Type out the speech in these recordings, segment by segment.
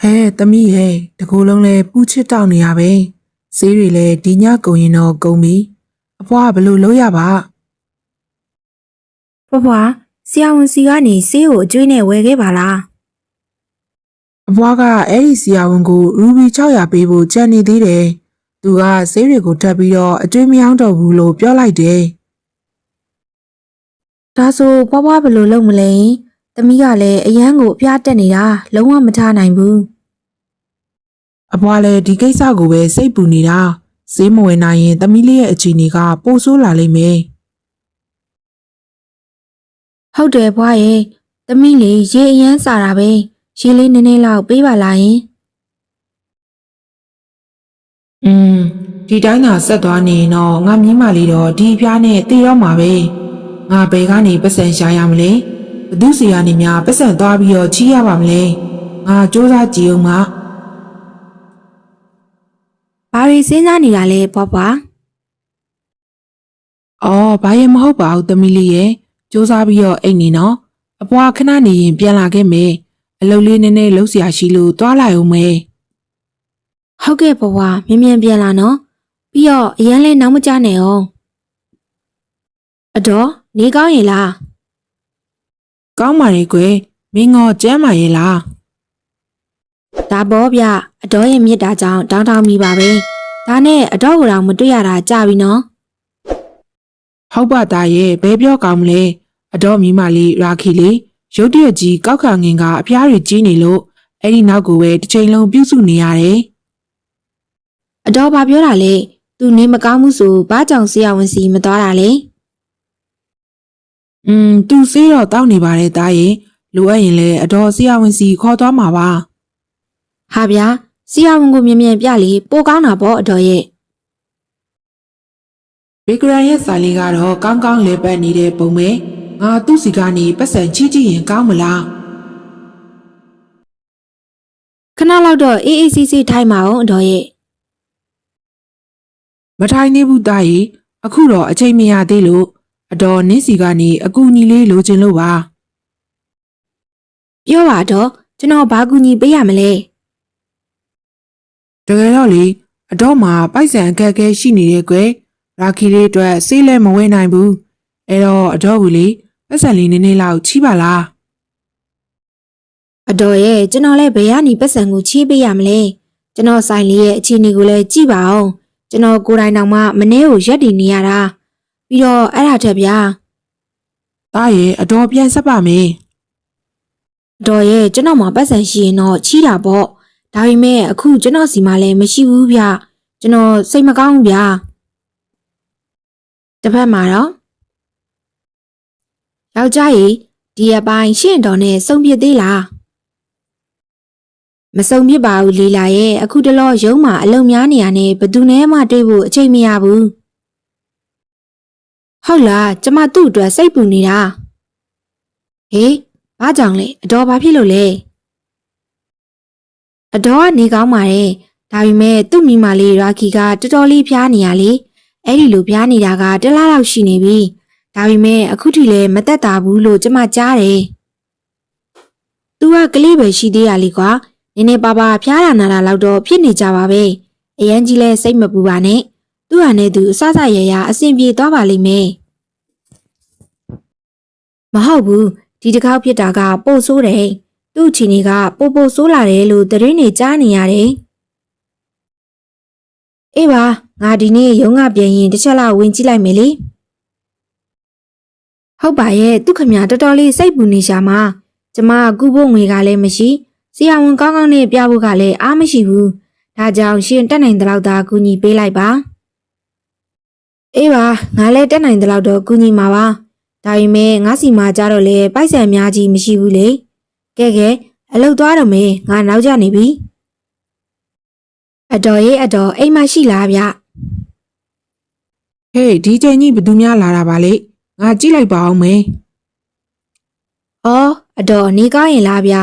ဟဲသမီးရဲ့တကူလုံးလဲပူချစ်တောက်နေရပဲဈေးတွေလဲဒီညကုန်ရင်တော့ကုန်ပြီအဖွားကဘယ်လို့လုပ်ရပါဖွားဖွားဆရာဝန်စီကနေဆေးကိုအကျွေးနဲ့ဝယ်ခဲ့ပါလားအဖွားကအဲ့ဒီဆီယာဝန်ကိုရူဘီ600ပေးဖို့ကြံနေသေးတယ်သူကဈေးတွေကိုထပ်ပြီးတော့အကျွေးမရောင်းတော့ဘူးလို့ပြောလိုက်တယ်ဒါဆိုဖွားဖွားဘယ်လိုလုပ်မလဲ သမီးကလည်းအရန်ကိုအပြားတက်နေတာလုံးဝမထားနိုင်ဘူးအဖွားလည်းဒီကိစ္စကိုပဲစိတ်ပူနေတာဈေးမဝင်နိုင်ရင်သမီးလေးရဲ့အခြေအနေကပိုဆိုးလာလိမ့်မယ်ဟုတ်တယ်ဖွားရဲ့သမီးလေးရေအရန်စားတာပဲရေလေးနည်းနည်းလောက်ပေးပါလားယင်อืมဒီတိုင်းသာဆက်သွားနေရင်တော့ငါမြင်းမလေးတော့ဒီအပြားနဲ့တည်တော့မှာပဲငါဘယ်ကနေပတ်စံရှာရမလဲ ဘသူစီကနေများပတ်စံသွားပြီးတော့ချီးရပါမလဲငါစူးစမ်းကြည့်အောင်ပါဘာတွေစဉ်းစားနေတာလဲဘွားဘွားအော်ဘာရမဟုတ်ပါဘူးသမီးလေးရဲ့စူးစမ်းပြီးတော့အိတ်နေနော်အပွားခဏနေရင်ပြန်လာခဲ့မယ်အလုပ်လေးနည်းနည်းလုပ်စရာရှိလို့သွားလိုက်အောင်မယ်ဟုတ်ကဲ့ဘွားမြင်မြန်ပြန်လာနော်ပြီးတော့အရန်လဲနောက်မကျနဲ့အောင်အတော်နေကောင်းရင်လား ကောင်းပါလေကွယ်မင်းငေါကျမ်းပါရဲ့လားဒါဘောဗျအတော်ရဲ့မြစ်တာကြောင့်တောင်းတောင်းမိပါပဲဒါနဲ့အတော်ကိုတော့မတွေ့ရတာကြာပြီနော်ဟုတ်ပါသားရဲ့ဘယ်ပြောကောင်းမလဲအတော့မိမလေးရာခီလေးရုတ်တရက်ကြီးကောက်ခါငင်ကအဖျားတွေကြီးနေလို့အဲ့ဒီနောက်ကိုပဲတစ်ချိန်လုံးပြုစုနေရတယ်အတော်ဘာပြောတာလဲသူနေမကောင်းမှုဆိုဘာကြောင့်ဆရာဝန်စီမသွားတာလဲ။ อืมသူစေးတော့တောက်နေပါတယ်သားရဲ့လိုအပ်ရင်လည်းအတော်ဆရာဝန်စီခေါ်သွားမှာပါဟာဗျာဆရာဝန်ကိုမြင်မြန်ပြလေပိုကောင်းတာပေါ့အတော်ရဲ့။ဘေဂရန်ရဲ့စာလေးကတော့ကောင်းကောင်းလဲပတ်နေတဲ့ပုံပဲ။ငါသူ့စီကနေပတ်စံချီးကြည့်ရင်ကောင်းမလားခဏလောက်တော့အေးအေးဆေးဆေးထိုင်ပါအောင်အတော်ရဲ့။မထိုင်နေဘူးသားရဲ့အခုတော့အချိန်မရသေးလို့ အတော်နင်းစီကနေအကူညီလေးလိုချင်လို့ပါပြောပါတော့ကျွန်တော်ဘာကူညီပေးရမလဲ။တကယ်တော့လေအတော့မှာပိုက်ဆံအခက်အခဲရှိနေတဲ့ကွယ်ရာခီလေးအတွက်စေးလဲမဝဲနိုင်ဘူး။အဲ့တော့အတော့ဘူးလေပတ်စံလေးနည်းနည်းလောက်ချီးပါလား။အတော်ရဲ့ကျွန်တော်လည်းဘယ်ကနေပတ်စံကိုချေးပေးရမလဲကျွန်တော်ဆိုင်လေးရဲ့အခြေအနေကိုလည်းကြည့်ပါအောင်ကျွန်တော်ကိုယ်တိုင်တောင်မှမနေ့ကိုရက်တည်နေရတာ ပြီးတော့အဲ့ဒါထက်ဗျာတားရဲ့အတော်ပြန်ဆက်ပါမယ်အတော်ရဲ့ကျွန်တော်မှာပတ်စံရှိရင်တော့ချီးတာပေါ့ဒါပေမဲ့အခုကျွန်တော်စီမှာလည်းမရှိဘူးဗျကျွန်တော်စိတ်မကောင်းဘူးဗျတစ်ဖက်မှာတော့ယောက်ျားကြီးဒီအပိုင်းရှင့်တော်နဲ့စုံပြစ်သေးလားမစုံပြစ်ပါဘူးလီလာရဲ့အခုတလောရုံးမှာအလုံများနေရနဲ့ဘယ်သူနဲ့မှတွေ့ဖို့အချိန်မရဘူး ဟုတ်လားကျမသူ့အတွက်စိတ်ပူနေတာဟေးဘာကြောင့်လဲအတော်ဘာဖြစ်လို့လဲအတော်ကနေကောင်းပါတယ်ဒါပေမဲ့သူ့မိမလေးရာခီကတော်တော်လေးဖျားနေရလေအဲ့ဒီလိုဖျားနေတာကတစ်လားလောက်ရှိနေပြီဒါပေမဲ့အခုထိလည်းမသက်သာဘူးလို့ကျမကြားတယ်။ "तू ကကလေးပဲရှိသေးရလေကွာ။နည်းနည်းပါးပါးဖျားတာနာတာလောက်တော့ဖြစ်နေကြပါပဲ။အရန်ကြီးလဲစိတ်မပူပါနဲ့။ သူ့ဟာနဲ့သူအဆဆရရအဆင်ပြေသွားပါလိမ့်မယ်။မဟုတ်ဘူး။ဒီတစ်ခေါက်ဖြစ်တာကပို့ဆိုးတယ်။သူ့ချီနေကပို့ပို့ဆိုးလာတယ်လို့သတင်းတွေကြားနေရတယ်။အေးပါငါဒီနေ့ရုံးကပြန်ရင်တစ်ချက်လောက်ဝင်ကြည့်လိုက်မယ်လေ။ဟုတ်ပါရဲ့သူခမရတော်တော်လေးစိတ်ပူနေရှာမှာကျမကူဖို့ငွေကလည်းမရှိဆရာဝန်ကောင်းကောင်းနဲ့ပြဖို့ကလည်းအားမရှိဘူးဒါကြောင့်ရှင်တက်နိုင်တဲ့လောက်သာကူညီပေးလိုက်ပါ အေးပါငါလည်းတက်နိုင်တဲ့လောက်တော့ကူညီမှာပါဒါပေမဲ့ငါစီမှာကြတော့လေပိုက်ဆံအများကြီးမရှိဘူးလေကဲကဲအလုပ်သွားတော့မေငါနောက်ကျနေပြီအတော်ရဲ့အတော်အိမ်မရှိလားဗျဟေးဒီချိန်ကြီးဘယ်သူများလာတာပါလေငါကြည့်လိုက်ပါအောင်မယ်။အော်အတော်နေကောင်းရင်လားဗျ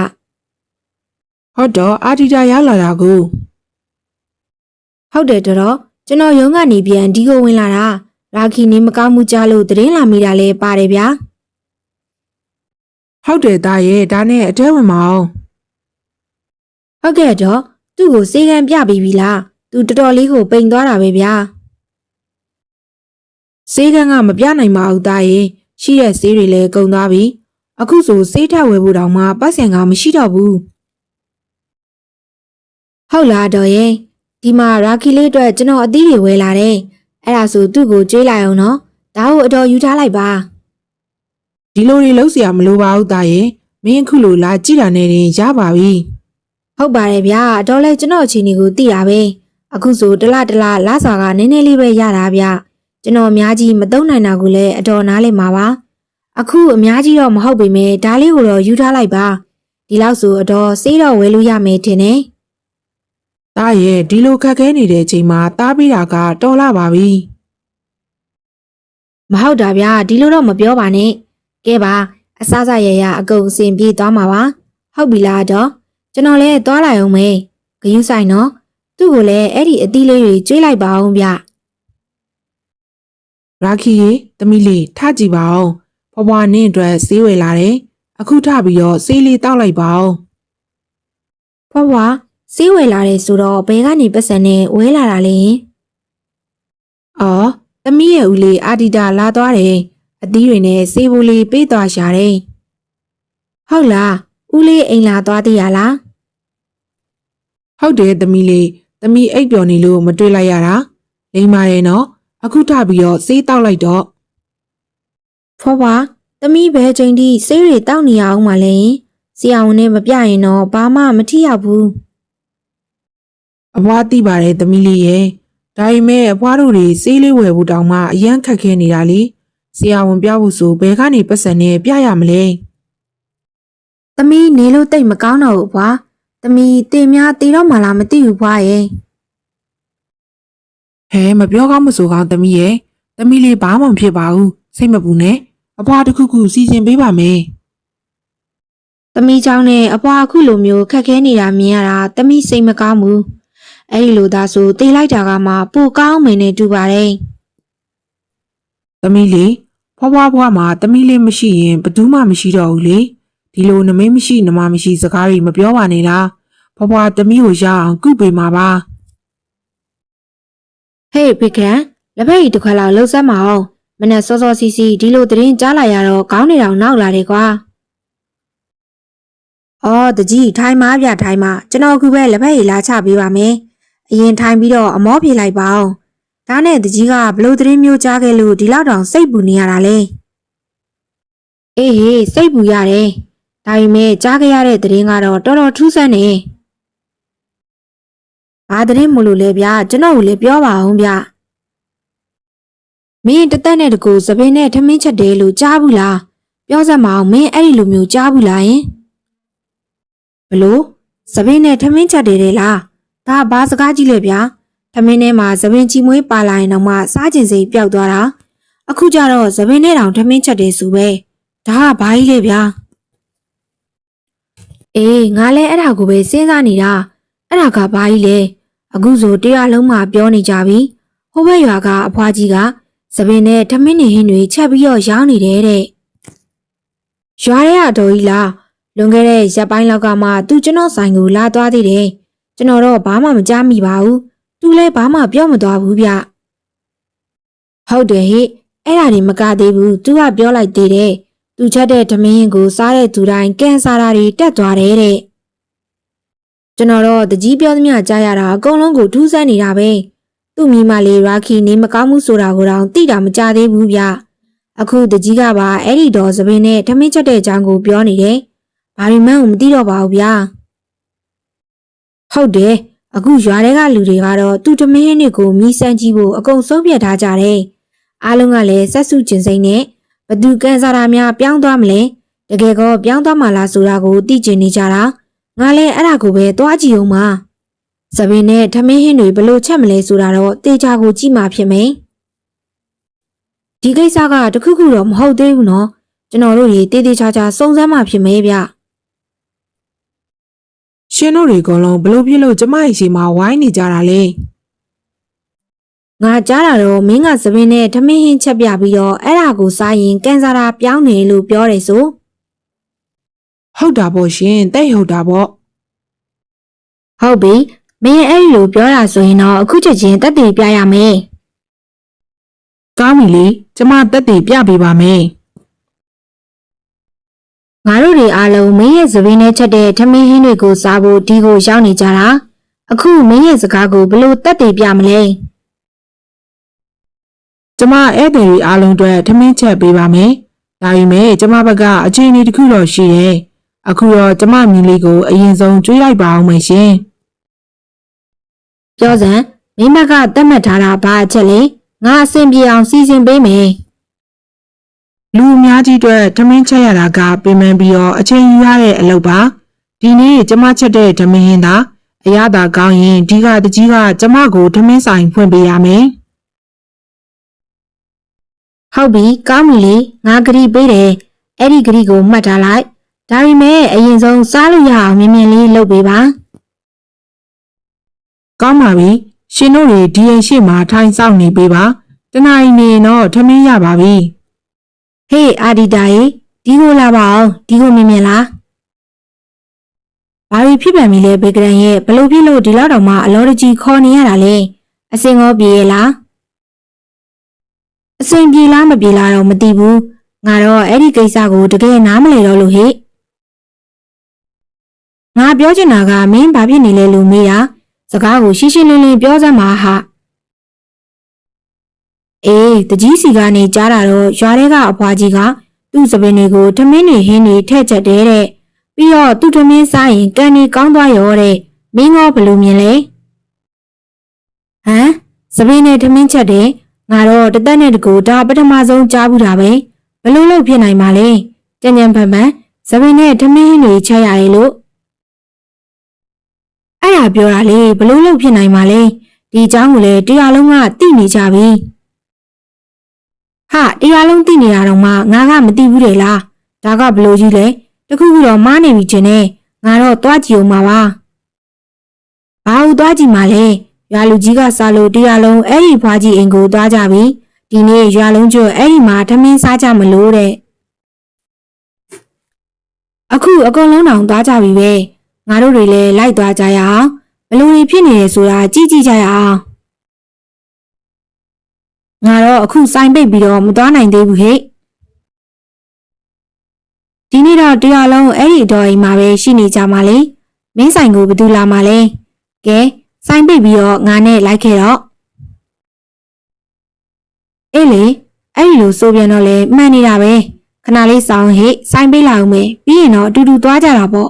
ဟုတ်တော့အာဒီတာရောက်လာတာကို။ဟုတ်တယ်တော်တော် ကျွန်တော်ရုံးကနေပြန်ဒီကိုဝင်လာတာရာခီနေမကောင်းမှုကြားလို့သတင်းလာမိတာလဲပါတယ်ဗျာဟုတ်တယ်သားရဲ့ဒါနဲ့အတဲဝင်မအောင်ဟုတ်ကဲ့တော့သူ့ကိုစေကံပြပြီးပြီလားသူတော်တော်လေးကိုပိန်သွားတာပဲဗျာဆေးကန်းကမပြနိုင်ပါဘူးသားရဲ့ရှိတဲ့ဆေးတွေလည်းကုန်သွားပြီအခုဆိုဆေးထပ်ဝယ်ဖို့တောင်မှပတ်စံကမရှိတော့ဘူးဟုတ်လားတော်ရဲ့ ဒီမှာရာခီလေးအတွက်ကျွန်တော်အသီးတွေဝယ်လာတယ်။အဲ့ဒါဆိုသူ့ကိုကြွေးလိုက်အောင်နော်။ဒါကိုအတော်ယူထားလိုက်ပါ။ဒီလိုတွေလုံးစရာမလိုပါဘူးသားရဲ့။မင်းအခုလိုလာကြည့်တာနဲ့တင်ရပါပြီ။ဟုတ်ပါတယ်ဗျာ။အတော်လဲကျွန်တော်အခြေအနေကိုသိတာပဲ။အခုဆိုတလတလလစာကနည်းနည်းလေးပဲရတာဗျ။ကျွန်တော်အများကြီးမတုံနိုင်တာကိုလည်းအတော်နားလည်မှာပါ။အခုအများကြီးတော့မဟုတ်ပေမဲ့ဒါလေးကိုတော့ယူထားလိုက်ပါ။ဒီလောက်ဆိုအတော်စေးတော့ဝယ်လို့ရမယ်ထင်တယ်။ သားရဲ့ဒီလိုခက်ခဲနေတဲ့အချိန်မှာတားပြီးတာကတော်လာပါပြီမဟုတ်တာဗျာဒီလိုတော့မပြောပါနဲ့ကဲပါအစားစားရရအကုန်အစင်ပြေးသွားမှာပါဟုတ်ပြီလားတော့ကျွန်တော်လည်းသွားလိုက်အောင်မေးဂယုဆိုင်နော်သူ့ကိုလည်းအဲ့ဒီအသီးလေးတွေကျွေးလိုက်ပါအောင်ဗျရာခီရေသမီးလေးထကြည့်ပါအောင်ဖွားဖွားနင်းအတွက်ဆေးဝယ်လာတယ်အခုထပြီးတော့ဆေးလေးတောက်လိုက်ပါအောင်ဖွားဖွား စေးဝယ်လာတယ်ဆိုတော့ဘယ်ကနေပတ်စံနဲ့ဝဲလာတာလဲအော်သမီးရဲ့ဦးလေးအာဒီတာလာသွားတယ်အသီးတွေနဲ့ဆေးဘူးလေးပေးသွားရှာတယ်ဟုတ်လားဦးလေးအိမ်လာသွားသေးရလားဟုတ်တယ်သမီးလေးသမီးအိပ်ပျော်နေလို့မတွေ့လိုက်ရတာလိမ္မာရဲ့နော်အခုထပြီးတော့ဆေးတောက်လိုက်တော့ဖွားဖွားသမီးဘယ်ချိန်ထိစေးတွေတောက်နေရအောင်မလဲဆရာဝန်နဲ့မပြရင်တော့ဘာမှမထီရဘူး အဘွားသိပါတယ်သမီးလေးရဲ့ဒါပေမဲ့အဘွားတို့တွေဆေးလေးဝယ်ဖို့တောင်မှအရန်ခက်ခဲနေတာလေဆရာဝန်ပြဖို့ဆိုဘယ်ကနေပတ်စံနဲ့ပြရမလဲ သမီးနေလို့တိတ်မကောင်းတော့ဘူးဖွားသမီးတင်များတေတော့မှလားမသိဘူးဖွားရဲ့ ဟဲမပြောကောင်းမဆိုကောင်းသမီးရဲ့သမီးလေးဘာမှမဖြစ်ပါဘူးစိတ်မပူနဲ့အဘွားတစ်ခုခုစီစဉ်ပေးပါမယ် သမီးเจ้าနဲ့အဖွားအခုလိုမျိုးခက်ခဲနေတာမြင်ရတာသမီးစိတ်မကောင်းဘူး အဲ့ဒီလိုသာဆိုတေးလိုက်တာကမှပိုကောင်းမယ်နဲ့တူပါတယ်သမီးလေးဖွားဖွားဘွားမှာသမီးလေးမရှိရင်ဘယ်သူမှမရှိတော့ဘူးလေဒီလိုနမိတ်မရှိနမမရှိစကားတွေမပြောပါနဲ့လားဖွားဖွားသမီးကိုရအောင်ကုပေးမှာပါဟေးဖေခရန်လက်ဖက်ရည်တစ်ခွက်လောက်လှုပ်ဆက်မအောင်မနဲ့စောစောစီစီဒီလိုသတင်းကြားလာရတော့ခေါင်းနေတောင်နောက်လာတယ်ကွာအော်တကြီးထိုင်မားပြထိုင်မာကျွန်တော်အခုပဲလက်ဖက်ရည်လာချပေးပါမယ် အရင်ထိုင်ပြီးတော့အမောပြေလိုက်ပါအောင်ဒါနဲ့တကြီးကဘလို့သတင်းမျိုးကြားခဲ့လို့ဒီလောက်တောင်စိတ်ပူနေရတာလေအေးဟေးစိတ်ပူရတယ်ဒါပေမဲ့ကြားခဲ့ရတဲ့သတင်းကတော့တော်တော်ထူးဆန်းနေဘာသတင်းမလို့လဲဗျာကျွန်တော်ကိုလည်းပြောပါအောင်ဗျမင်းတသက်နဲ့တကူသပင်းနဲ့ထမင်းချက်တယ်လို့ကြားဘူးလားပြောစမ်းမအောင်မင်းအဲ့ဒီလိုမျိုးကြားဘူးလားယင်ဘလို့သပင်းနဲ့ထမင်းချက်တယ်လေလား ဒါဘာစကားကြီးလဲဗျာထမင်းထဲမှာသပင်းချီမွေးပါလာရင်တော့မှစားကျင်စိတ်ပျောက်သွားတာအခုကျတော့သပင်းနဲ့တောင်ထမင်းချက်တယ်ဆိုပဲဒါကဘာကြီးလဲဗျာအေးငါလည်းအဲ့ဒါကိုပဲစဉ်းစားနေတာအဲ့ဒါကဘာကြီးလဲအခုဆိုတရားလုံးမှပြောနေကြပြီဟိုဘက်ရွာကအဖွားကြီးကသပင်နဲ့ထမင်းနေဟင်းတွေချက်ပြီးတော့ရောင်းနေတယ်တဲ့ရွာရဲ့အတော်ကြီးလားလွန်ခဲ့တဲ့ရက်ပိုင်းလောက်ကမှသူကျွန်တော်ဆိုင်ကိုလာသွားသေးတယ် ကျွန်တော်တော့ဘာမှမကြားမိပါဘူးသူလည်းဘာမှပြောမသွားဘူးဗျဟုတ်တယ်ဟိအဲ့ဒါတွေမကသေးဘူးသူကပြောလိုက်သေးတယ်သူချက်တဲ့ထမင်းဟင်းကိုစားတဲ့သူတိုင်းကင်ဆာတာတွေတက်သွားတယ်တဲ့ကျွန်တော်တော့တကြီးပြောသမျှကြားရတာအကုန်လုံးကိုထူးဆန်းနေတာပဲသူ့မိမလေးရာခီနေမကောင်းမှုဆိုတာကိုတော့သိတာမကြသေးဘူးဗျအခုတကြီးကပါအဲ့ဒီတော့သပင်းနဲ့ထမင်းချက်တဲ့အကြောင်းကိုပြောနေတယ်ဘာရီမန်းကိုမသိတော့ပါဘူးဗျာ ဟုတ်တယ်အခုရွာတွေကလူတွေကတော့သူ့ထမင်းဟင်းတွေကိုမီးစမ်းကြည့်ဖို့အကုန်ဆုံးဖြတ်ထားကြတယ်အားလုံးကလည်းဆက်စုကျင်စိမ့်နဲ့ဘသူကန်စားတာများပြောင်းသွားမလဲတကယ်ကောပြောင်းသွားမှလားဆိုတာကိုသိကျင်နေကြတာငါလည်းအဲ့ဒါကိုပဲသွားကြည့်အောင်ပါသပင်းနဲ့ထမင်းဟင်းတွေဘလို့ချက်မလဲဆိုတာတော့တေချာကိုကြည့်မှဖြစ်မယ်ဒီကိစ္စကတခုခုတော့မဟုတ်သေးဘူးနော်ကျွန်တော်တို့ရေတေးသေးချာချာစုံစမ်းမှဖြစ်မယ်ဗျ ရှင်တို့တွေအကုန်လုံးဘလို့ဖြစ်လို့ကျမရဲ့ရှိမှာဝိုင်းနေကြတာလဲငါကြားတာတော့မင်းကသပင်းနဲ့ထမင်းဟင်းချက်ပြပြီးတော့အဲ့ဒါကိုစားရင်ကန်ဆာတာပြောင်းနေလို့ပြောတယ်ဆိုဟုတ်တာပေါ့ရှင်တိတ်ဟုတ်တာပေါ့ဟုတ်ပြီမင်းအဲ့ဒီလိုပြောတာဆိုရင်တော့အခုချက်ချင်းတက်တည်ပြရမယ်ကောင်းပြီလေကျမတက်တည်ပြပေးပါမယ် ငါတို့တွေအားလုံးမင်းရဲ့သပင်းနဲ့ချက်တဲ့ထမင်းဟင်းတွေကိုစားဖို့ဒီကိုရောက်နေကြတာအခုမင်းရဲ့စကားကိုဘယ်လို့တက်တည်ပြမလဲကျမဧည့်သည်တွေအားလုံးအတွက်ထမင်းချက်ပေးပါမယ်ဒါပေမဲ့ကျမဘက်ကအခြေအနေတစ်ခုတော့ရှိတယ်အခုတော့ကျမမြင်လေးကိုအရင်ဆုံးတွေးလိုက်ပါအောင်မယ်ရှင်ပြောစမ်းမင်းဘက်ကတတ်မှတ်ထားတာဘာအချက်လဲငါအဆင်ပြေအောင်စီစဉ်ပေးမယ် လူအများကြီးအတွက်ထမင်းချက်ရတာကပြင်ပန်းပြီးတော့အချိန်ယူရတဲ့အလုပ်ပါဒီနေ့ကျမချက်တဲ့ထမင်းဟင်းသာအရသာကောင်းရင်ဒီကတကြီးကကျမကိုထမင်းဆိုင်ဖွင့်ပေးရမယ်ဟုတ်ပြီကောင်းပြီလေငါဂရီပေးတယ်အဲ့ဒီဂရီကိုမှတ်ထားလိုက်ဒါပေမဲ့အရင်ဆုံးစားလို့ရအောင်မြင်မြင်လေးလုပ်ပေးပါကောင်းပါပြီရှင်တို့တွေဒီအိမ်ရှိမှာထိုင်ဆောင်နေပေးပါတနင်္လာနေ့တော့ထမင်းရပါပြီ ဟေးအာဒီတာရေဒီကိုလာပါအောင်ဒီကိုမြင်မြင်လားဘာလို့ဖြစ်ပြန်ပြီလဲဘေကရန်ရဲ့ဘလို့ဖြစ်လို့ဒီလောက်တောင်မှအလောတကြီးခေါ်နေရတာလဲအစင်ရောပြေရဲ့လားအစင်ပြေလားမပြေလားတော့မသိဘူးငါတော့အဲ့ဒီကိစ္စကိုတကယ်နားမလည်တော့လို့ဟေ့ငါပြောချင်တာကမင်းဘာဖြစ်နေလဲလို့မေးတာစကားကိုရှင်းရှင်းလင်းလင်းပြောစမ်းပါဟာ အေးတကြီးစီကနေကြားတာတော့ရွာထဲကအဖွားကြီးကသူ့စပင်းတွေကိုထမင်းတွေဟင်းတွေထည့်ချက်တယ်တဲ့ပြီးတော့သူ့ထမင်းစားရင်ကန်နေကောင်းသွားရောတဲ့မင်းရောဘယ်လိုမြင်လဲဟမ်စပင်းနဲ့ထမင်းချက်တယ်ငါတော့တသက်နဲ့တကူဒါပထမဆုံးကြားဘူးတာပဲဘယ်လိုလုပ်ဖြစ်နိုင်မှာလဲကြံ့ကြံ့ဖန်ဖန်စပင်းနဲ့ထမင်းဟင်းတွေချက်ရရဲ့လို့အဲ့ဒါပြောတာလေဘယ်လိုလုပ်ဖြစ်နိုင်မှာလဲဒီအကြောင်းကိုလည်းတရားလုံးကသိနေကြပြီ ဟာတရားလုံးသိနေတာတော့မှငါကမသိဘူးတယ်လားဒါကဘလို့ကြီးလဲတခုခုတော့မားနေပြီချင်းနဲ့ငါတော့တွားကြည့်အောင်ပါပါဘာလို့တွားကြည့်မှာလဲရွာလူကြီးကစားလို့တရားလုံးအဲ့ဒီဖွားကြီးအိမ်ကိုတွားကြပြီဒီနေ့ရွာလုံးကျွတ်အဲ့ဒီမှာထမင်းစားကြမလို့တဲ့အခုအကုန်လုံးတောင်တွားကြပြီပဲငါတို့တွေလည်းလိုက်သွားကြရအောင်ဘလို့တွေဖြစ်နေလဲဆိုတာကြည့်ကြည့်ကြရအောင် ငါတော့အခုစိုင်ပိတ်ပြီးတော့မသွားနိုင်သေးဘူးဟဲ့ဒီနေ့တော့တရားလုံးအဲ့ဒီအတော်အိမ်မှာပဲရှိနေကြမှာလေမင်းဆိုင်ကိုဘယ်သူလာမှာလဲကဲစိုင်ပိတ်ပြီးတော့ငါနဲ့လိုက်ခဲ့တော့အေးလေအဲ့ဒီလိုဆိုပြန်တော့လေမှန်နေတာပဲခဏလေးစောင်းဟဲ့စိုင်ပိတ်လာအောင်မယ်ပြီးရင်တော့အတူတူသွားကြတာပေါ့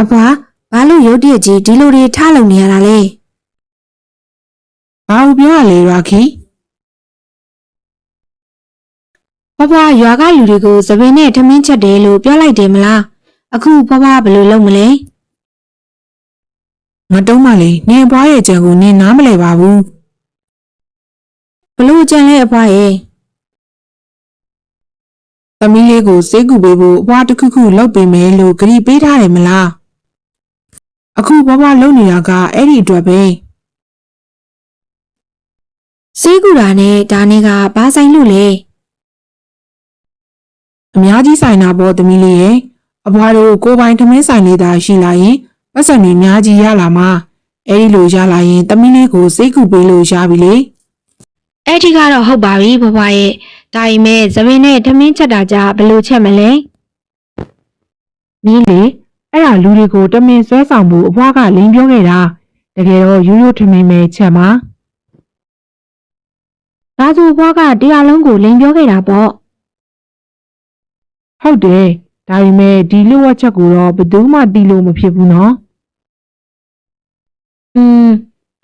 အဖွာဘာလို့ရုတ်တရက်ကြီးဒီလိုတွေထားလုံနေရတာလဲ ဘာလို့ပြောရလဲရာခီဘဘရွာကလူတွေကိုသပင်းနဲ့ထမင်းချက်တယ်လို့ပြောလိုက်တယ်မလားအခုဘဘဘယ်လိုလုပ်မလဲငတုံးမလေးနင်ဘွားရဲ့ကြံကိုနင်နားမလဲပါဘူးဘလို့ကြံလဲအဖွားရဲ့သမီးလေးကိုစေးကူပေးဖို့အဘွားတစ်ခုခုလုပ်ပေးမယ်လို့ဂရီပေးထားတယ်မလားအခုဘဘလုပ်နေတာကအဲ့ဒီအတွက်ပဲ စေးကူတာနဲ့ဒါနဲ့ကဘာဆိုင်လို့လဲအများကြီးဆိုင်တာပေါ့သမီးလေးရဲ့အဘွားတို့ကိုယ်ပိုင်ထမင်းဆိုင်လေးသာရှိလာရင်ပတ်စံတွေအများကြီးရလာမှာအဲ့ဒီလိုရလာရင်သမီးလေးကိုစေးကူပေးလို့ရပြီလေအဲ့ဒီကတော့ဟုတ်ပါပြီဘဘရဲ့ဒါပေမဲ့သပင်းနဲ့ထမင်းချက်တာကြဘလို့ချက်မလဲမင်းလေအဲ့ဒါလူတွေကိုတမင်ဆွဲဆောင်ဖို့အဘွားကလိန်ပြောခဲ့တာတကယ်တော့ရိုးရိုးထမင်းပဲချက်မှာ ဒါဆိုဘွားကတရားလုံးကိုလိန်ပြောခဲ့တာပေါ့ဟုတ်တယ်ဒါပေမဲ့ဒီလျှို့ဝှက်ချက်ကိုတော့ဘယ်သူမှသိလို့မဖြစ်ဘူးနော်อืม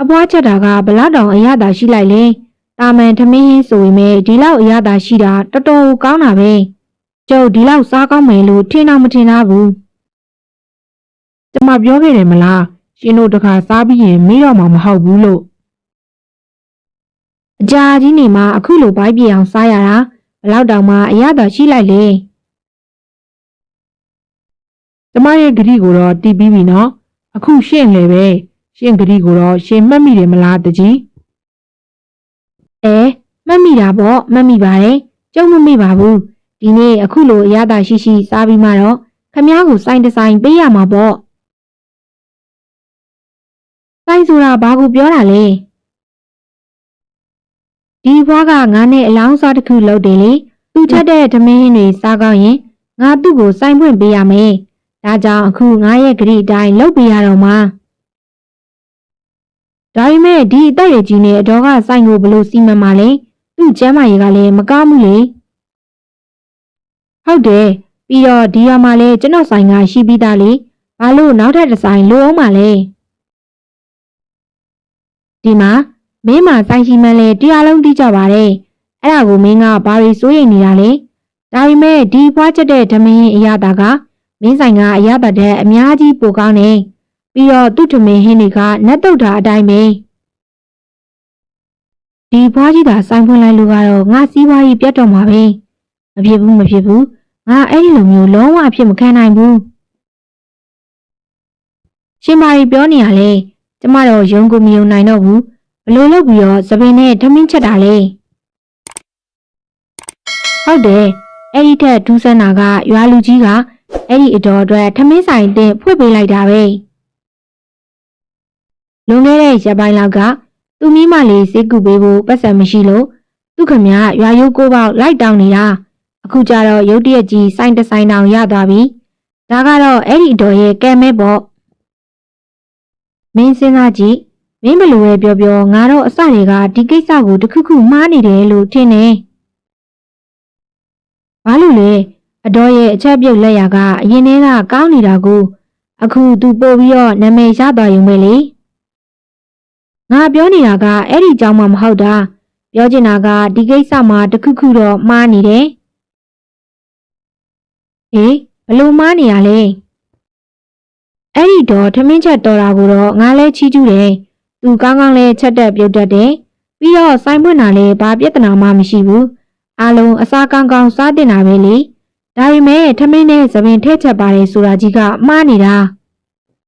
အဘွားချက်တာကဘလောက်တောင်အရသာရှိလိုက်လဲတာမန်ထမင်းဟင်းဆိုရင်ပဲဒီလောက်အရသာရှိတာတော်တော်ကိုကောင်းတာပဲကျုပ်ဒီလောက်စားကောင်းမယ်လို့ထင်တော့မထင်သားဘူးကျမပြောခဲ့တယ်မလားရှင်တို့တခါစားပြီးရင်မေးတော့မှာမဟုတ်ဘူးလို့ အကြာကြီးနေမှအခုလိုဘိုက်ပြေအောင်စားရတာဘလောက်တောင်မှအရသာရှိလိုက်လေကျမရဲ့ဂရီကိုတော့တီးပြီးပြီနော်အခုရှင့်လေပဲရှင့်ဂရီကိုတော့ရှင်မှတ်မိတယ်မလားတကြီးအဲမှတ်မိတာပေါ့မှတ်မိပါတယ်ကျုံမမေ့ပါဘူးဒီနေ့အခုလိုအရသာရှိရှိစားပြီးမှတော့ခမားကိုစိုင်းတစ်ဆိုင်ပေးရမှာပေါ့ဆိုင်ဆိုတာဘာကိုပြောတာလဲ ဒီဘွားကငါနဲ့အလောင်းစားတစ်ခုလုပ်တယ်လေသူချက်တဲ့ဓမင်းဟင်းတွေစားကောင်းရင်ငါသူ့ကိုစိုင်းပွင့်ပေးရမယ်ဒါကြောင့်အခုငါရဲ့ဂရိအတိုင်းလုပ်ပေးရတော့မှာဒါပေမဲ့ဒီအသက်ရကြီးနဲ့အတော်ကစိုင်းကိုဘလို့စီမံမှလဲသူ့ကျမ်းမာရေးကလည်းမကောင်းဘူးလေဟုတ်တယ်ပြီးတော့ဒီရမှာလဲကျွန်တော်ဆိုင်ကရှိပြီးသားလေဘာလို့နောက်ထပ်တစ်ဆိုင်လိုအောင်မလဲဒီမှာ မင်းမဆိုင်ရှိမှန်းလဲတရားလုံးသိကြပါတယ်အဲ့ဒါကိုမင်းကဘာတွေစိုးရိမ်နေတာလဲဒါပေမဲ့ဒီဖွားချက်တဲ့ဓမင်းအရသာကမင်းဆိုင်ကအရသာတဲ့အများကြီးပိုကောင်းနေပြီးတော့သူ့ဓမင်းဟင်းတွေကနတ်တုတ်တာအတိုင်းပဲဒီဖွားကြီးသာဆိုင်ဖွင့်လိုက်လို့ကတော့ငါစီးပွားရေးပြတ်တော့မှာပဲမဖြစ်ဘူးမဖြစ်ဘူးငါအဲ့ဒီလိုမျိုးလုံးဝအဖြစ်မခံနိုင်ဘူးရှင်မာရီပြောနေရလဲကျမတော့ယုံကိုမယုံနိုင်တော့ဘူး ဘလို့လုပ်ပြီးတော့သပင်နဲ့ထမင်းချက်တာလဲဟုတ်တယ်အဲ့ဒီထက်ဒူးဆန်းတာကရွာလူကြီးကအဲ့ဒီအတော်အတွက်ထမင်းဆိုင်တင်ဖွင့်ပေးလိုက်တာပဲလွန်ခဲ့တဲ့ရက်ပိုင်းလောက်ကသူမိမလေးစေကူပေးဖို့ပတ်စံမရှိလို့သူခမရွာရုပ်ကိုပေါက်လိုက်တောင်းနေတာအခုကျတော့ရုတ်တရက်ကြီးစိုင်းတဆိုင်တောင်ရသွားပြီဒါကတော့အဲ့ဒီအတော်ရဲ့ကဲမဲပေါ့မင်းစဉ်းစားကြည့် မင်းဘယ်လိုပဲပြောပြောငါတော့အစတွေကဒီကိစ္စကိုတစ်ခုခုမှားနေတယ်လို့ထင်နေဘာလို့လဲအတော်ရဲ့အချက်ပြုတ်လက်ရာကအရင်တည်းကကောင်းနေတာကို အခုသူပို့ပြီးတော့နာမည်ရသွားရုံပဲလေငါပြောနေတာကအဲ့ဒီကြောင့်မှမဟုတ်တာပြောချင်တာကဒီကိစ္စမှာတစ်ခုခုတော့မှားနေတယ်ဟေးဘလို့မှားနေရလဲအဲ့ဒီတော့ထမင်းချက်တော်တာကိုတော့ငါလဲချီးကျူးတယ်။ သူကောင်းကောင်းလဲချက်တက်ပြုတ်တတ်တယ်။ပြီးတော့စိုင်းပွင့်တာလဲဘာပြဿနာမှမရှိဘူး။အားလုံးအစားကောင်းကောင်းစားတင်တာပဲလေ။ဒါပေမဲ့ထမင်းနဲ့သပင်ထည့်ချက်ပါတယ်ဆိုတာကြီးကမှားနေတာ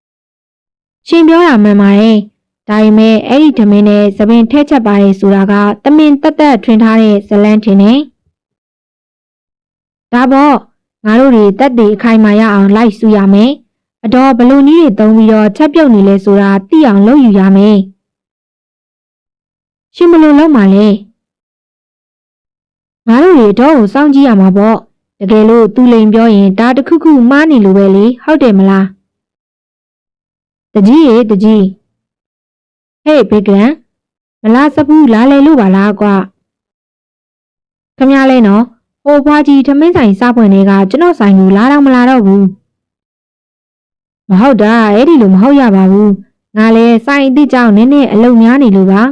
။ရှင်ပြောတာမှန်ပါတယ်။ဒါပေမဲ့အဲ့ဒီထမင်းနဲ့သပင်ထည့်ချက်ပါတယ်ဆိုတာကတမင်တက်တက်ထွင်ထားတဲ့ဇလန်းထင်တယ်။ဒါပေါ့ငါတို့တွေတက်တည်အခိုင်မာရအောင်လိုက်စုရမယ်။ အတော်ဘလူနီးတွေသုံးပြီးတော့ချက်ပြုတ်နေလဲဆိုတာသိအောင်လုပ်ယူရမယ်။ရှင်မလို့လောက်မှလဲ။ငါတို့တွေတော့ကိုစောင့်ကြည့်ရမှာပေါ့။တကယ်လို့သူလိန်ပြောရင်ဒါတစ်ခုခုမှားနေလို့ပဲလေဟုတ်တယ်မလား။တကြီးရေတကြီးဟေးဘေကရန်မလားစပူးလာလေလို့ပါလားကွာ။ခမရလဲနော်ဟိုဘွားကြီးထမင်းဆိုင်စားပွင့်တွေကကျွန်တော်ဆိုင်ကိုလာတော့မလာတော့ဘူး။ မဟုတ်တာအဲ့ဒီလိုမဟုတ်ရပါဘူးငါလည်းစိုင်းအစ်စ်ကြောင့်နည်းနည်းအလုံများနေလို့ပါ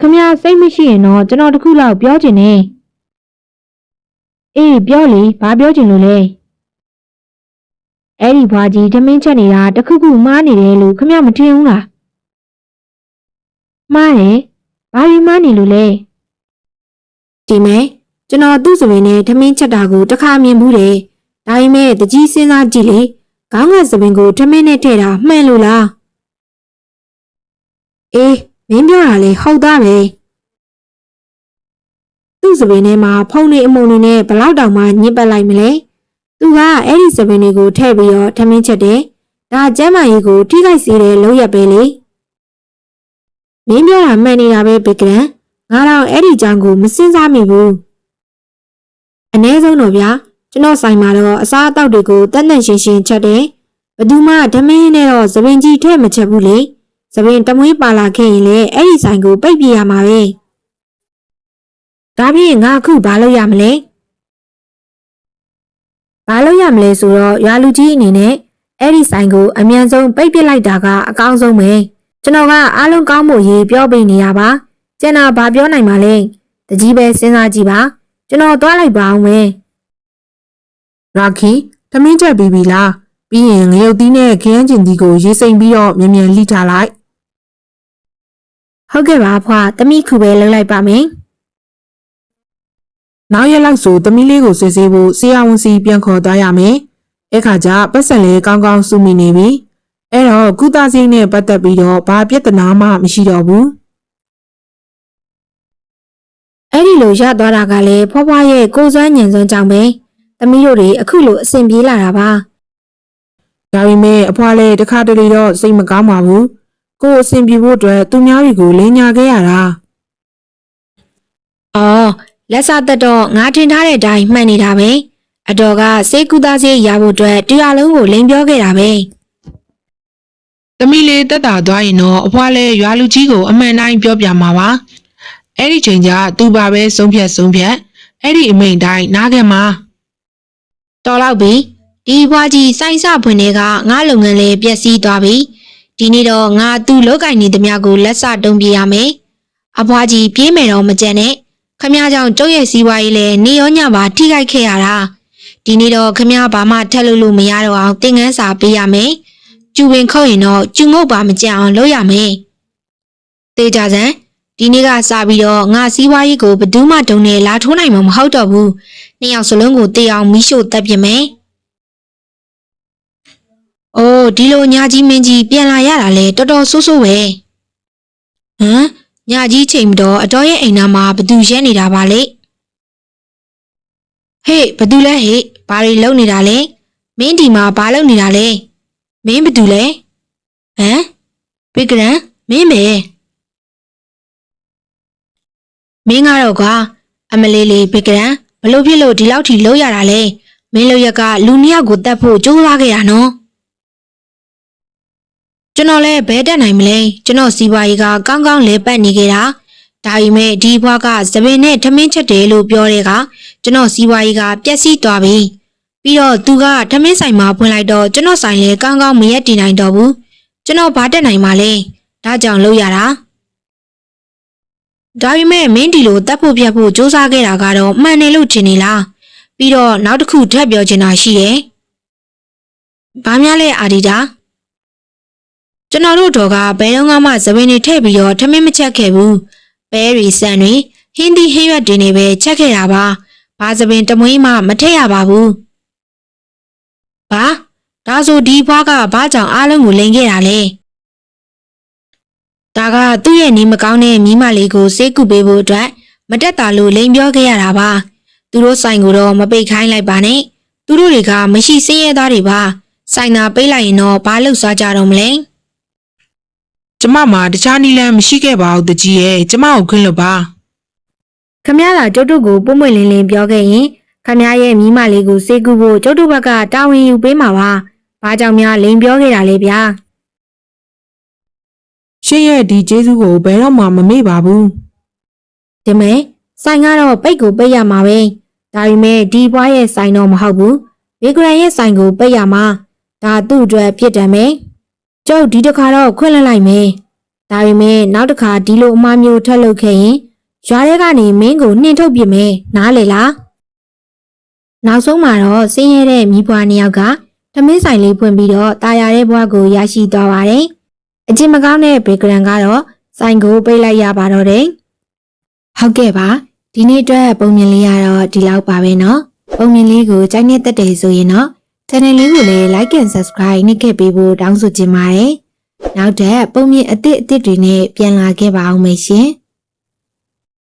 ခမရစိတ်မရှိရင်တော့ကျွန်တော်တခုလောက်ပြောချင်နေအေးပြောလေဘာပြောချင်လို့လဲအဲ့ဒီဘွားကြီးထမင်းချက်နေတာတခုခုမှားနေတယ်လို့ခမရမထင်ဘူးလားမှားတယ်ဘာလို့မှားနေလို့လဲဒီမဲကျွန်တော်သူ့စပင်းနဲ့ထမင်းချက်တာကိုတစ်ခါမြင်ဘူးတယ်ဒါပေမဲ့တကြီးစဉ်းစားကြည့်လေ ခေါင်းကစပင်ကိုထမင်းနဲ့ထည့်တာမှန်လို့လားအေးမင်းပြောတာလေဟုတ်သားပဲသူ့စပင်ထဲမှာဖုံနေအမုံနေနဲ့ဘလောက်တောင်မှညစ်ပတ်လိုက်မလဲသူကအဲ့ဒီစပင်တွေကိုထည့်ပြီးတော့ထမင်းချက်တယ်ဒါကျမ်းမာရေးကိုထိခိုက်စေတဲ့လုပ်ရက်ပဲလေမင်းပြောတာမှန်နေတာပဲဘစ်ကရန်ငါတော့အဲ့ဒီကြောင်ကိုမစင်စားမိဘူးအ ਨੇ ဆုံးတော့ဗျာ ကျွန်တော်ဆိုင်မှာတော့အစားအသောက်တွေကိုတက်တက်ရှင်းရှင်းချက်တယ်။ဘယ်သူမှဓမင်းနဲ့တော့သပင်ကြီးထဲ့မချက်ဘူးလေ။သပင်တမွေးပါလာခဲ့ရင်လည်းအဲ့ဒီဆိုင်ကိုပိတ်ပြရမှာပဲ။ဒါဖြင့်ငါအခုဘာလုပ်ရမလဲ။ဘာလုပ်ရမလဲဆိုတော့ရွာလူကြီးအနေနဲ့အဲ့ဒီဆိုင်ကိုအမြန်ဆုံးပိတ်ပစ်လိုက်တာကအကောင်းဆုံးပဲ။ကျွန်တော်ကအားလုံးကောင်းဖို့ရေးပြောပေးနေရပါ။ကျွန်တော်ဘာပြောနိုင်မှာလဲ။တကြီးပဲစဉ်းစားကြည့်ပါ။ကျွန်တော်သွားလိုက်ပါအောင်မယ်။ ရာခီထမင်းချက်ပြီးပြီလားပြီးရင်ငရုတ်သီးနဲ့ခရမ်းကျင်သီးကိုရေးစိမ်ပြီးတော့မြန်မြန်လှိထားလိုက်ဟုတ်ကဲ့ပါဖွာတမိခုပဲလှုပ်လိုက်ပါမယ်နောက်ရက်လောက်ဆိုသမီးလေးကိုဆွေးဆေးဖို့ဆရာဝန်စီပြန်ခေါ်သွားရမယ်အဲ့ခါကျပတ်စံလေးကောင်းကောင်းစုမိနေပြီအဲ့တော့ကုသစိတ်နဲ့ပတ်သက်ပြီးတော့ဘာပြဿနာမှမရှိတော့ဘူးအဲ့ဒီလိုရသွားတာကလည်းဖွားဖွားရဲ့ကိုယ်စွမ်းညံစွမ်းကြောင့်ပဲ တမိတို့တွေအခုလိုအဆင်ပြေလာတာပါဒါပေမဲ့အဖွားလည်းတစ်ခါတလေတော့စိတ်မကောင်းပါဘူးကိုယ်အဆင်ပြေဖို့အတွက်သူများတွေကိုလိန်ညာခဲ့ရတာ။အော်လက်စသက်တော့ငါထင်ထားတဲ့အတိုင်းမှန်နေတာပဲ။အတော်ကစေကူသားစေးရဖို့အတွက်တရားလုံးကိုလိန်ပြောခဲ့တာပဲသမီးလေးတက်တာသွားရင်တော့အဖွားလဲရွာလူကြီးကိုအမှန်တိုင်းပြောပြမှာပါအဲ့ဒီချိန်ကျသူပါပဲဆုံးဖြတ်ဆုံးဖြတ်အဲ့ဒီအမိန်တိုင်းနားခဲ့မှာ။ တော်တော့ပြီ။ဒီဘွားကြီးစိုင်းစဖွင့်တွေကငါလုပ်ငန်းလေးပျက်စီးသွားပြီ။ဒီနေ့တော့ငါသူ့လောက်ကင်နေသမျှကိုလက်စတုံးပြရမယ်။အဘွားကြီးပြေးမယ်တော့မကြက်နဲ့။ခမည်းကြောင့်ကျုပ်ရဲ့စီးပွားရေးလည်းနေရောညပါထိခိုက်ခဲ့ရတာ။ဒီနေ့တော့ခမည်းဘာမှထက်လို့လို့မရတော့အောင်သင်ငန်းစာပေးရမယ်။ကျူဝင်ခုတ်ရင်တော့ကျူငုတ်ပါမကြက်အောင်လုပ်ရမယ်။တေးကြစံဒီနေ့ကစပြီးတော့ငါစီးပွားရေးကိုဘယ်သူမှတုံနဲ့လာထိုးနိုင်မှာမဟုတ်တော့ဘူး။ နှစ်ယောက်စလုံးကိုတေးအောင်မိရှို့တက်ပြမယ်။အိုးဒီလိုညာကြီးမင်းကြီးပြန်လာရတာလေတော်တော်ဆိုးဆိုးပဲ။ဟမ်ညာကြီးချိန်မတော်အတော်ရဲ့အိမ်နာမှာဘသူရဲနေတာပါလေ။ဟေးဘသူလဲဟေးဘာတွေလုပ်နေတာလဲ။မင်းဒီမှာဘာလုပ်နေတာလဲ။မင်းဘသူလဲ။ဟမ်ဘိကရန်မင်းပဲ။မင်းကတော့ကွာအမလေးလေးဘိကရန် ဘလို့ဖြစ်လို့ဒီလောက်ထိလှုပ်ရတာလဲ။မင်းလှုပ်ရက်ကလူနှစ်ယောက်ကိုတတ်ဖို့ကြိုးစားခဲ့တာနော်။ကျွန်တော်လည်းဘဲတက်နိုင်မလဲကျွန်တော်စီပွားရေးကကောင်းကောင်းလဲပတ်နေခဲ့တာဒါပေမဲ့ဒီဘွားကသပင်နဲ့ထမင်းချက်တယ်လို့ပြောတဲ့ကကျွန်တော်စီပွားရေးကပျက်စီးသွားပြီပြီးတော့သူကထမင်းဆိုင်မှာဖွင့်လိုက်တော့ကျွန်တော်ဆိုင်လည်းကောင်းကောင်းမရက်တည်နိုင်တော့ဘူးကျွန်တော်ဘာတက်နိုင်မှာလဲဒါကြောင့်လုပ်ရတာ ဒါပေမဲ့မင်းဒီလိုတက်ဖို့ပြတ်ဖို့စူးစမ်းခဲ့တာကတော့မှန်တယ်လို့ထင်နေလားပြီးတော့နောက်တစ်ခုထပ်ပြောချင်တာရှိတယ်ဘာများလဲအာဒီတာကျွန်တော်တို့တော့ကဘယ်တော့မှသပင်းတွေထည့်ပြီးတော့ထမင်းမချက်ခဲ့ဘူးပဲရီဆန်တွေဟင်းသီးဟင်းရွက်တွေနေပဲချက်ခဲ့တာပါဘာသပင်းတမွေးမှမထည့်ရပါဘူးဘာဒါဆိုဒီဘွားကဘာကြောင့်အားလုံးကိုလိန်ခဲ့တာလဲ ဒါကသူ့ရဲ့နေမကောင်းတဲ့မိမလေးကိုစေးကုပေးဖို့အတွက်မတက်တာလို့လိန်ပြောခဲ့ရတာပါသူတို့ဆိုင်ကိုတော့မပိတ်ခိုင်းလိုက်ပါနဲ့သူတို့တွေကမရှိစင်းရဲသားတွေပါဆိုင်သာပိတ်လိုက်ရင်တော့ဘာလို့စားကြတော့မလဲကျမမှာတခြားနီလန်းမရှိခဲ့ပါဘူးတကြီးရဲ့ကျမကိုခွင့်လွတ်ပါခမရသာကျုပ်တို့ကိုပုံမွင့်လင်းလင်းပြောခဲ့ရင်ခမရရဲ့မိမလေးကိုစေကူဖို့ကျုပ်တို့ဘက်ကတာဝန်ယူပေးမှာပါ။ဘာကြောင့်များလိန်ပြောခဲ့တာလဲဗျာ ရှင့်ရဲ့ဒီကျေးဇူးကိုဘယ်တော့မှမမေ့ပါဘူး။ဒီမဲ့ဆိုင်ကတော့ပိတ်ကိုပိတ်ရမှာပဲ။ဒါပေမဲ့ဒီဘွားရဲ့ဆိုင်တော့မဟုတ်ဘူး။ဘေဂရန်ရဲ့ဆိုင်ကိုပိတ်ရမှာ။ဒါသူ့အတွက်ဖြစ်တယ်မယ်။ကျုပ်ဒီတစ်ခါတော့ခွင့်လွှတ်လိုက်မယ်။ဒါပေမဲ့နောက်တစ်ခါဒီလိုအမှားမျိုးထပ်လုပ်ခဲ့ရင်ရွာထဲကနေမင်းကိုနှင်ထုတ်ပြမယ်။နားလေလား။နောက်ဆုံးမှာတော့ဆင်းရဲတဲ့မိဘနှစ်ယောက်ကထမင်းဆိုင်လေးဖွင့်ပြီးတော့တာယာတဲ့ဘွားကိုရရှိသွားပါတယ်။ အကျင်မကောင်းတဲ့ဘေဂရန်ကတော့ဆိုင်ကိုပိတ်လိုက်ရပါတော့တယ်။ဟုတ်ကဲ့ပါဒီနေ့အတွက်ပုံမြင်လေးကတော့ဒီလောက်ပါပဲနော်။ပုံမြင်လေးကိုကြိုက်နေတတ်တယ်ဆိုရင်တော့ channel လေးကိုလည်း like and subscribe နှိပ်ခဲ့ပေးဖို့တောင်းဆိုချင်ပါတယ်။နောက်ထပ်ပုံမြင်အသစ်အသစ်တွေနဲ့ပြန်လာခဲ့ပါအောင်မရှင်။